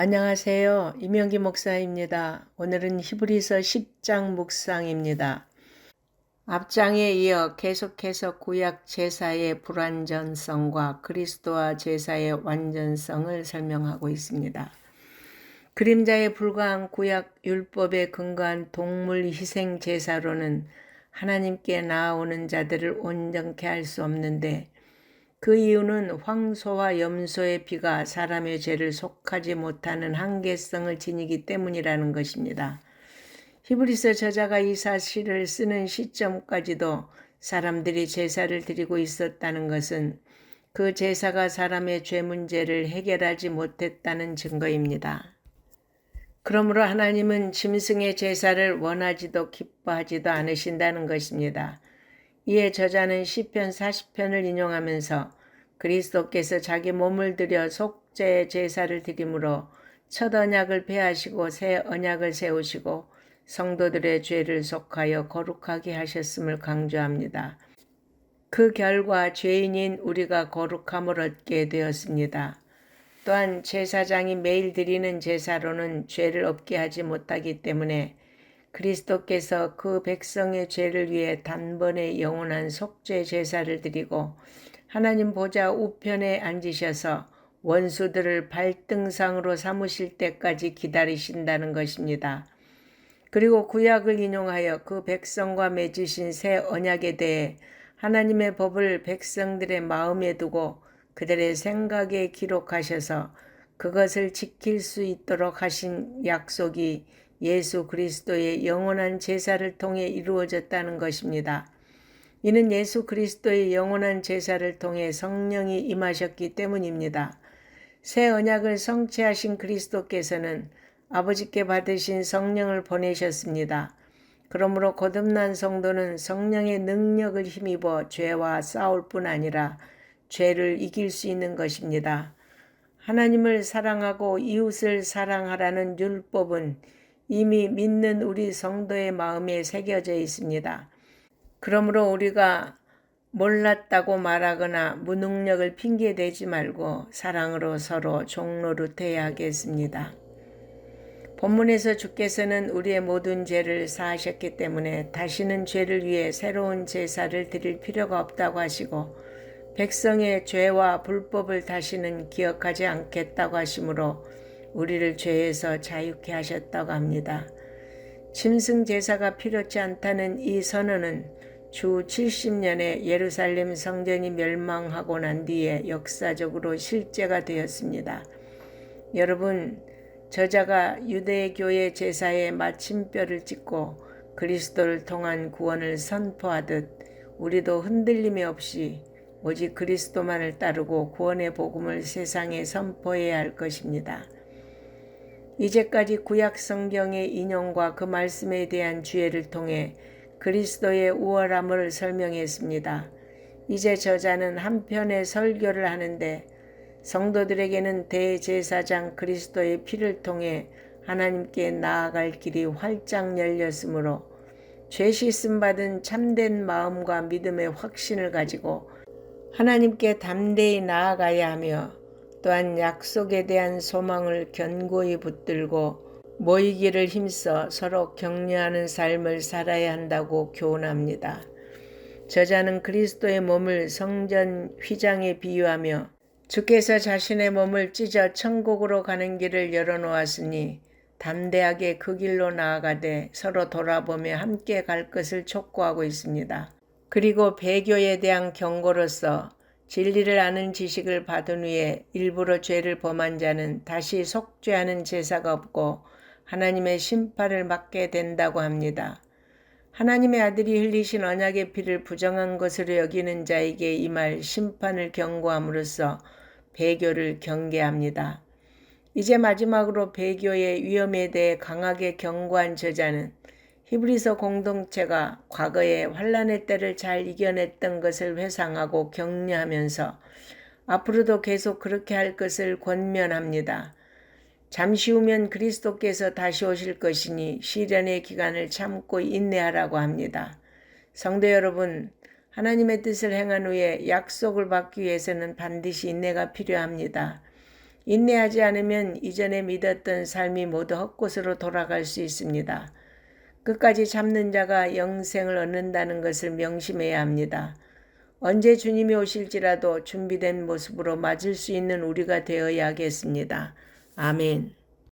안녕하세요. 이명기 목사입니다. 오늘은 히브리서 10장 묵상입니다. 앞장에 이어 계속해서 구약 제사의 불완전성과 그리스도와 제사의 완전성을 설명하고 있습니다. 그림자에 불과한 구약 율법에 근거한 동물 희생 제사로는 하나님께 나아오는 자들을 온전케 할 수 없는데 그 이유는 황소와 염소의 피가 사람의 죄를 속하지 못하는 한계성을 지니기 때문이라는 것입니다. 히브리서 저자가 이 사실을 쓰는 시점까지도 사람들이 제사를 드리고 있었다는 것은 그 제사가 사람의 죄 문제를 해결하지 못했다는 증거입니다. 그러므로 하나님은 짐승의 제사를 원하지도 기뻐하지도 않으신다는 것입니다. 이에 저자는 시편 40편을 인용하면서 그리스도께서 자기 몸을 들여 속죄 제사를 드림으로 첫 언약을 폐하시고 새 언약을 세우시고 성도들의 죄를 속하여 거룩하게 하셨음을 강조합니다. 그 결과 죄인인 우리가 거룩함을 얻게 되었습니다. 또한 제사장이 매일 드리는 제사로는 죄를 없게 하지 못하기 때문에 그리스도께서 그 백성의 죄를 위해 단번에 영원한 속죄 제사를 드리고 하나님 보좌 우편에 앉으셔서 원수들을 발등상으로 삼으실 때까지 기다리신다는 것입니다. 그리고 구약을 인용하여 그 백성과 맺으신 새 언약에 대해 하나님의 법을 백성들의 마음에 두고 그들의 생각에 기록하셔서 그것을 지킬 수 있도록 하신 약속이 예수 그리스도의 영원한 제사를 통해 이루어졌다는 것입니다. 이는 예수 그리스도의 영원한 제사를 통해 성령이 임하셨기 때문입니다. 새 언약을 성취하신 그리스도께서는 아버지께 받으신 성령을 보내셨습니다. 그러므로 거듭난 성도는 성령의 능력을 힘입어 죄와 싸울 뿐 아니라 죄를 이길 수 있는 것입니다. 하나님을 사랑하고 이웃을 사랑하라는 율법은 이미 믿는 우리 성도의 마음에 새겨져 있습니다. 그러므로 우리가 몰랐다고 말하거나 무능력을 핑계대지 말고 사랑으로 서로 종로릇해야 하겠습니다. 본문에서 주께서는 우리의 모든 죄를 사하셨기 때문에 다시는 죄를 위해 새로운 제사를 드릴 필요가 없다고 하시고 백성의 죄와 불법을 다시는 기억하지 않겠다고 하시므로 우리를 죄에서 자유케 하셨다고 합니다. 짐승 제사가 필요치 않다는 이 선언은 주 70년에 예루살렘 성전이 멸망하고 난 뒤에 역사적으로 실제가 되었습니다. 여러분, 저자가 유대교의 제사에 마침뼈를 찍고 그리스도를 통한 구원을 선포하듯 우리도 흔들림이 없이 오직 그리스도만을 따르고 구원의 복음을 세상에 선포해야 할 것입니다. 이제까지 구약 성경의 인용과 그 말씀에 대한 주의를 통해 그리스도의 우월함을 설명했습니다. 이제 저자는 한편의 설교를 하는데 성도들에게는 대제사장 그리스도의 피를 통해 하나님께 나아갈 길이 활짝 열렸으므로 죄 씻음 받은 참된 마음과 믿음의 확신을 가지고 하나님께 담대히 나아가야 하며 또한 약속에 대한 소망을 견고히 붙들고 모이기를 힘써 서로 격려하는 삶을 살아야 한다고 교훈합니다. 저자는 그리스도의 몸을 성전 휘장에 비유하며 주께서 자신의 몸을 찢어 천국으로 가는 길을 열어놓았으니 담대하게 그 길로 나아가되 서로 돌아보며 함께 갈 것을 촉구하고 있습니다. 그리고 배교에 대한 경고로서 진리를 아는 지식을 받은 후에 일부러 죄를 범한 자는 다시 속죄하는 제사가 없고 하나님의 심판을 받게 된다고 합니다. 하나님의 아들이 흘리신 언약의 피를 부정한 것으로 여기는 자에게 이 말 심판을 경고함으로써 배교를 경계합니다. 이제 마지막으로 배교의 위험에 대해 강하게 경고한 저자는 히브리서 공동체가 과거의 환란의 때를 잘 이겨냈던 것을 회상하고 격려하면서 앞으로도 계속 그렇게 할 것을 권면합니다. 잠시 후면 그리스도께서 다시 오실 것이니 시련의 기간을 참고 인내하라고 합니다. 성도 여러분, 하나님의 뜻을 행한 후에 약속을 받기 위해서는 반드시 인내가 필요합니다. 인내하지 않으면 이전에 믿었던 삶이 모두 헛것으로 돌아갈 수 있습니다. 끝까지 참는 자가 영생을 얻는다는 것을 명심해야 합니다. 언제 주님이 오실지라도 준비된 모습으로 맞을 수 있는 우리가 되어야 겠습니다. 아멘.